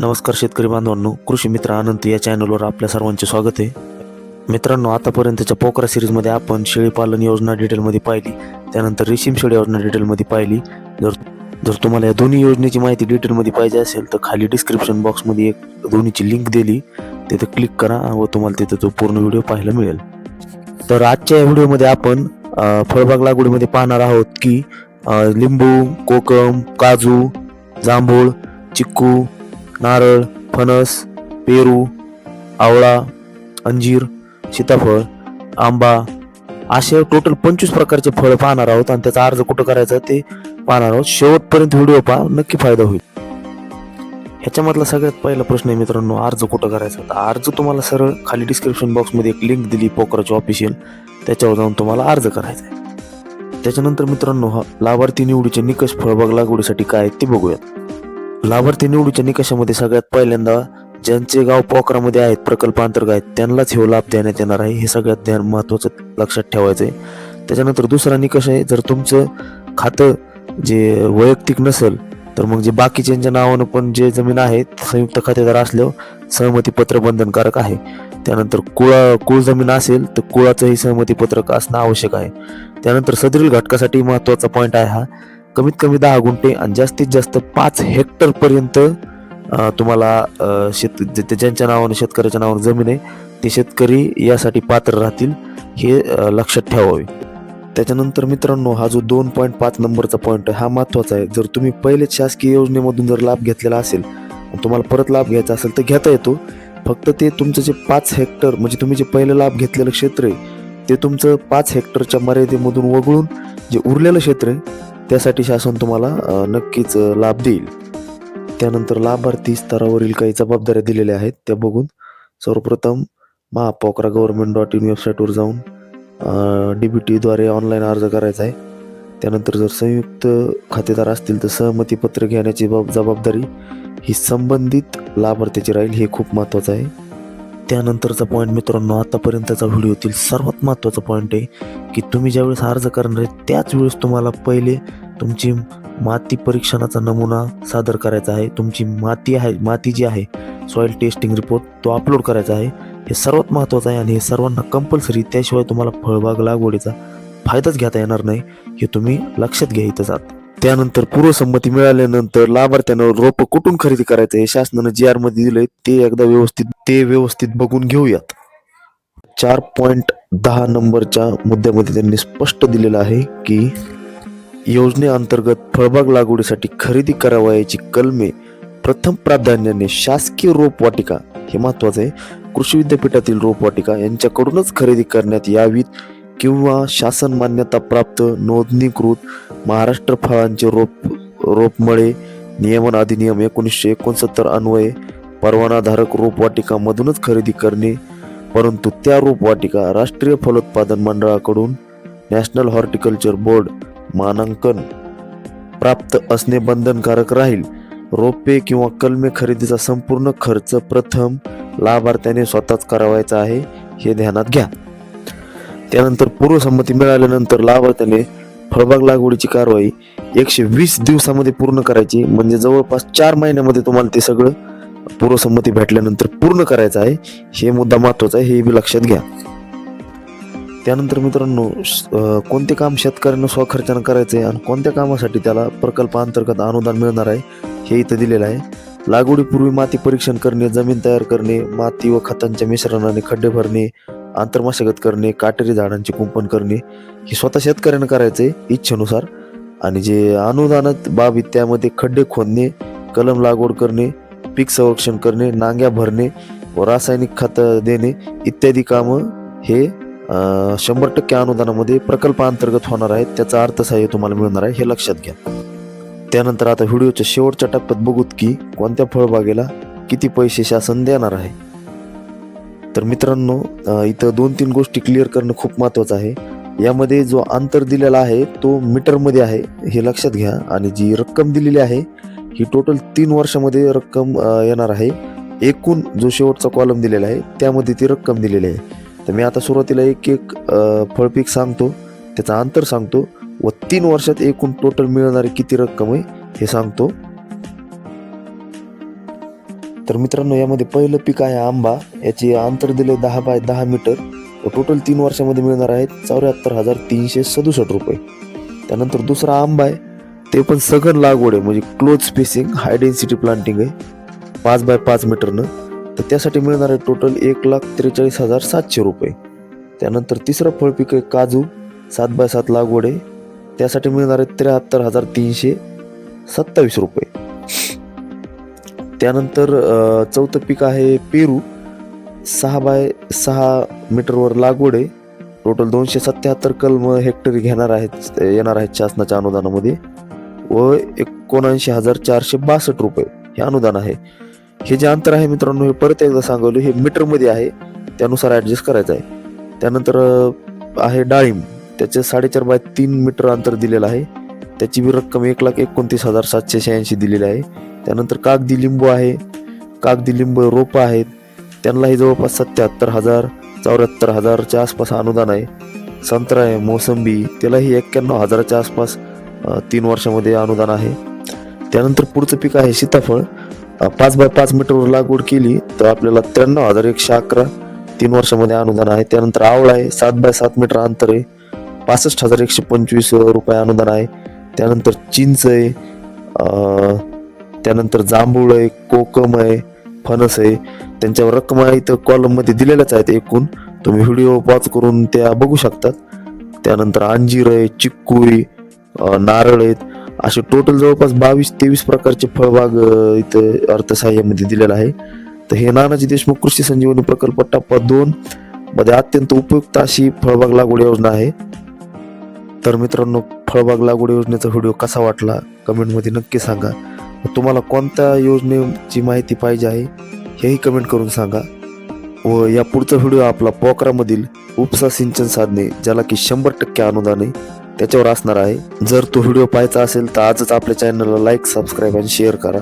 नमस्कार शेतकरी बांधवांनो कृषी मित्र अनंत या चॅनलवर आपल्या सर्वांचे स्वागत आहे. मित्रांनो आतापर्यंतच्या पोकरा सिरीजमध्ये आपण शेळीपालन योजना डिटेलमध्ये पाहिली. त्यानंतर रेशीम शेळी योजना डिटेलमध्ये पाहिली. जर जर तुम्हाला या दोन्ही योजनेची माहिती डिटेलमध्ये पाहिजे असेल तर खाली डिस्क्रिप्शन बॉक्समध्ये एक दोन्हीची लिंक दिली. तिथे क्लिक करा व तुम्हाला तिथे तो पूर्ण व्हिडिओ पाहायला मिळेल. तर आजच्या या व्हिडिओमध्ये आपण फळबाग लागवडीमध्ये पाहणार आहोत की लिंबू कोकम काजू जांभूळ चिक्कू नारळ फणस पेरू आवळा अंजीर सीताफळ आंबा असे टोटल पंचवीस प्रकारचे फळं पाहणार आहोत आणि त्याचा अर्ज कुठं करायचा ते पाहणार आहोत. शेवटपर्यंत व्हिडिओ पहा नक्की फायदा होईल. ह्याच्यामधला सगळ्यात पहिला प्रश्न आहे मित्रांनो अर्ज कुठं करायचा? तर अर्ज तुम्हाला सरळ खाली डिस्क्रिप्शन बॉक्समध्ये एक लिंक दिली पोकराची ऑफिशियल त्याच्यावर जाऊन तुम्हाला अर्ज करायचा आहे. त्याच्यानंतर मित्रांनो लाभार्थी निवडीचे निकष फळबाग लागवडीसाठी काय आहेत ते बघूयात. लाभार्थी निवडीच्या निकषामध्ये सगळ्यात पहिल्यांदा ज्यांचे गाव पोखरामध्ये आहेत प्रकल्पांतर्गत आहेत त्यांनाच हे लाभ देण्यात येणार आहे. हे सगळ्यात ध्यान महत्वाचं लक्षात ठेवायचं आहे. त्याच्यानंतर दुसरा निकष आहे जर तुमचं खातं जे वैयक्तिक नसेल तर मग जे बाकीच्यांच्या नावानं पण जे जमीन आहे संयुक्त खातेदार असल्यावर सहमतीपत्र बंधनकारक आहे. त्यानंतर कुळा कुळ जमीन असेल तर कुळाचंही सहमतीपत्रक असणं आवश्यक आहे. त्यानंतर सदरील घटकासाठी महत्त्वाचा पॉईंट आहे हा कमीत कमी दहा गुंठे आणि जास्तीत जास्त पाच हेक्टर पर्यंत तुम्हाला शेत ज्यांच्या नावाने शेतकऱ्याच्या नावाने जमीन आहे ते शेतकरी यासाठी पात्र राहतील हे लक्षात ठेवावे. त्याच्यानंतर मित्रांनो हा जो दोन पॉईंट पाच नंबरचा पॉईंट आहे हा महत्त्वाचा आहे. जर तुम्ही पहिलेच शासकीय योजनेमधून जर लाभ घेतलेला असेल तुम्हाला परत लाभ घ्यायचा असेल तर घेता येतो. फक्त ते तुमचं जे पाच हेक्टर म्हणजे तुम्ही जे पहिलं लाभ घेतलेलं क्षेत्र आहे ते तुमचं पाच हेक्टरच्या मर्यादेमधून वगळून जे उरलेलं क्षेत्र आहे त्यासाठी शासन तुम्हाला नक्कीच लाभ देईल. त्यानंतर लाभार्थी स्तरावरील काही जबाबदाऱ्या दिलेल्या आहेत त्या बघून सर्वप्रथम महापोकरा गव्हर्नमेंट डॉट इन वेबसाईटवर जाऊन डी बी टीद्वारे ऑनलाईन अर्ज करायचा आहे. त्यानंतर जर संयुक्त खातेदार असतील तर सहमतीपत्र घेण्याची बाब जबाबदारी ही संबंधित लाभार्थ्याची राहील हे खूप महत्त्वाचं आहे. त्यानंतरचा पॉईंट मित्रांनो आतापर्यंतचा व्हिडिओतील सर्वात महत्त्वाचा पॉईंट आहे की तुम्ही ज्यावेळेस अर्ज करणार आहे त्याच वेळेस तुम्हाला पहिले तुमची माती परीक्षणाचा नमुना सादर करायचा आहे. तुमची माती आहे माती जी आहे सॉईल टेस्टिंग रिपोर्ट तो अपलोड करायचा आहे. हे सर्वात महत्त्वाचं आहे आणि हे सर्वांना कंपल्सरी त्याशिवाय तुम्हाला फळबाग लागवडीचा फायदाच घेता येणार नाही. हे तुम्ही लक्षात घ्या इथं जात. त्यानंतर पूर्वसंमती मिळाल्यानंतर लाभार्थ्यांना रोप कुठून खरेदी करायचं हे शासनानं जी आरमध्ये दिलंय. ते एकदा व्यवस्थित ते व्यवस्थित बघून घेऊयात. चार पॉईंट दहा नंबरच्या मुद्द्यामध्ये त्यांनी स्पष्ट दिलेलं आहे की योजनेअंतर्गत फळबाग लागवडीसाठी खरेदी करावयाची कलमे प्रथम प्राधान्याने शासकीय रोपवाटिका हे महत्वाचं आहे कृषी विद्यापीठातील रोपवाटिका यांच्याकडूनच खरेदी करण्यात यावीत किंवा शासन मान्यता प्राप्त नोंदणीकृत महाराष्ट्र फळांचे रोप रोपमळे नियमन अधिनियम एकोणीसशे एकोणसत्तर अन्वये परवानाधारक रोपवाटिकामधूनच खरेदी करणे परंतु त्या रोपवाटिका राष्ट्रीय फलोत्पादन मंडळाकडून नॅशनल हॉर्टिकल्चर बोर्ड मानांकन प्राप्त असणे बंधनकारक राहील. रोपे किंवा कलमे खरेदीचा संपूर्ण खर्च प्रथम लाभार्थ्याने स्वतःच करावायचा आहे हे ध्यानात घ्या. त्यानंतर पूर्वसंमती मिळाल्यानंतर लाभार्थ्याने फळबाग लागवडीची कारवाई एकशे वीस दिवसामध्ये पूर्ण करायची. म्हणजे जवळपास चार महिन्यामध्ये तुम्हाला ते सगळं पूर्वसंमती भेटल्यानंतर पूर्ण करायचं आहे. हे मुद्दा महत्त्वाचा आहे हे बी लक्षात घ्या. त्यानंतर मित्रांनो श- कोणते काम शेतकऱ्यांना स्वखर्चानं करायचं आहे आणि कोणत्या कामासाठी त्याला प्रकल्पांतर्गत अनुदान मिळणार आहे हे इथं दिलेलं आहे. लागवडीपूर्वी माती परीक्षण करणे जमीन तयार करणे माती व खतांच्या मिश्रणाने खड्डे भरणे आंतरमशागत करणे काटेरी झाडांचे कुंपण करणे हे स्वतः शेतकऱ्यांना करायचं आहे इच्छेनुसार. आणि जे अनुदानात बाब त्यामध्ये खड्डे खोदणे कलम लागवड करणे पीक संरक्षण करणे नांग्या भरणे व रासायनिक खतं देणे इत्यादी कामं हे शंभर टक्के अनुदानामध्ये प्रकल्पांतर्गत होणार आहेत. त्याचा अर्थसहाय्य तुम्हाला मिळणार आहे हे लक्षात घ्या. त्यानंतर आता व्हिडिओच्या शेवटच्या टप्प्यात बघूत की कोणत्या फळबागेला किती पैसे शासन देणार आहे. तर मित्रांनो इथं दोन तीन गोष्टी क्लिअर करणं खूप महत्त्वाचं आहे. यामध्ये जो अंतर दिलेला आहे तो मीटरमध्ये आहे हे लक्षात घ्या. आणि जी रक्कम दिलेली आहे ही टोटल तीन वर्षामध्ये रक्कम येणार आहे. एकूण जो शेवटचा कॉलम दिलेला आहे त्यामध्ये ती रक्कम दिलेली आहे. तर मी आता सुरुवातीला एक एक फळपीक सांगतो त्याचा अंतर सांगतो व तीन वर्षात एकूण टोटल मिळणारी किती रक्कम आहे हे सांगतो. तर मित्रांनो यामध्ये पहिलं पीक आहे आंबा. याचे अंतर दिले दहा बाय दहा मीटर. टोटल तीन वर्षामध्ये मिळणार आहे चौऱ्याहत्तर हजार तीनशे सदुसष्ट रुपये. त्यानंतर दुसरा आंबा आहे. ते पण सघन लागवड आहे म्हणजे close spacing high density planting आहे. पाच बाय पाच मीटरनं. तर त्यासाठी मिळणार आहे टोटल एक लाख त्रेचाळीस हजार सातशे रुपये. त्यानंतर तिसरं फळपीक आहे काजू. सात बाय सात लागवड आहे. त्यासाठी मिळणार आहे त्र्याहत्तर हजार तीनशे सत्तावीस रुपये. त्यानंतर चौथं पीक आहे पेरू. सहा बाय सहा मीटरवर लागवड आहे. टोटल दोनशे सत्याहत्तर कलम हेक्टरी घेणार आहेत येणार आहेत शासनाच्या अनुदानामध्ये व एकोणऐंशी हजार चारशे बासष्ट रुपये हे अनुदान आहे. हे जे अंतर आहे मित्रांनो हे परत एकदा सांगवलं हे मीटरमध्ये आहे. त्यानुसार ॲडजस्ट करायचं आहे. त्यानंतर आहे डाळिंब. त्याचे साडेचार बाय तीन मीटर अंतर दिलेलं आहे. त्याची बी रक्कम एक लाख एकोणतीस हजार सातशे शहाऐंशी दिलेली आहे. त्यानंतर कागदी लिंबू आहे कागदी लिंबू रोपं आहेत. त्यांनाही जवळपास सत्याहत्तर हजार चौऱ्याहत्तर हजारच्या आसपास अनुदान आहे. संत्रा आहे मोसंबी त्यालाही एक्क्याण्णव हजाराच्या आसपास तीन वर्षामध्ये अनुदान आहे. त्यानंतर पुढचं पीक आहे सीताफळ. पाच बाय पाच मीटरवर लागवड केली तर आपल्याला त्र्याण्णव हजार एकशे अकरा तीन वर्षामध्ये अनुदान आहे. त्यानंतर आवळा आहे सात बाय सात मीटर अंतर आहे. पासष्ट हजार एकशे पंचवीस रुपये अनुदान आहे. त्यानंतर चिंच आहे. त्यानंतर जांभूळ आहे कोकम आहे फणस आहे. त्यांच्यावर रक्कम आहे इथं कॉलममध्ये दिलेल्याच आहेत एकूण. तुम्ही व्हिडिओ पॉज करून त्या बघू शकतात. त्यानंतर अंजीर आहे चिक्कू आहे नारळ आहेत. असे टोटल जवळपास बावीस तेवीस प्रकारचे फळबाग इथं अर्थसहाय्यामध्ये दिलेलं आहे. तर हे नानाजी देशमुख कृषी संजीवनी प्रकल्प टप्पा दोन मध्ये अत्यंत उपयुक्त अशी फळबाग लागवड योजना आहे. तर मित्रांनो फळबाग लागवड योजनेचा व्हिडिओ कसा वाटला? कमेंटमध्ये नक्की सांगा. तुम्हाला कोणत्या योजनेची माहिती पाहिजे आहे हेही कमेंट करून सांगा. व या पुढचा व्हिडिओ आपला पोकरामधील उपसा सिंचन साधने ज्याला की शंभर टक्के अनुदान आहे त्याच्यावर असणार आहे. जर तो व्हिडिओ पाहायचा असेल तर आजच आपल्या चॅनलला लाईक सबस्क्राईब आणि शेअर करा.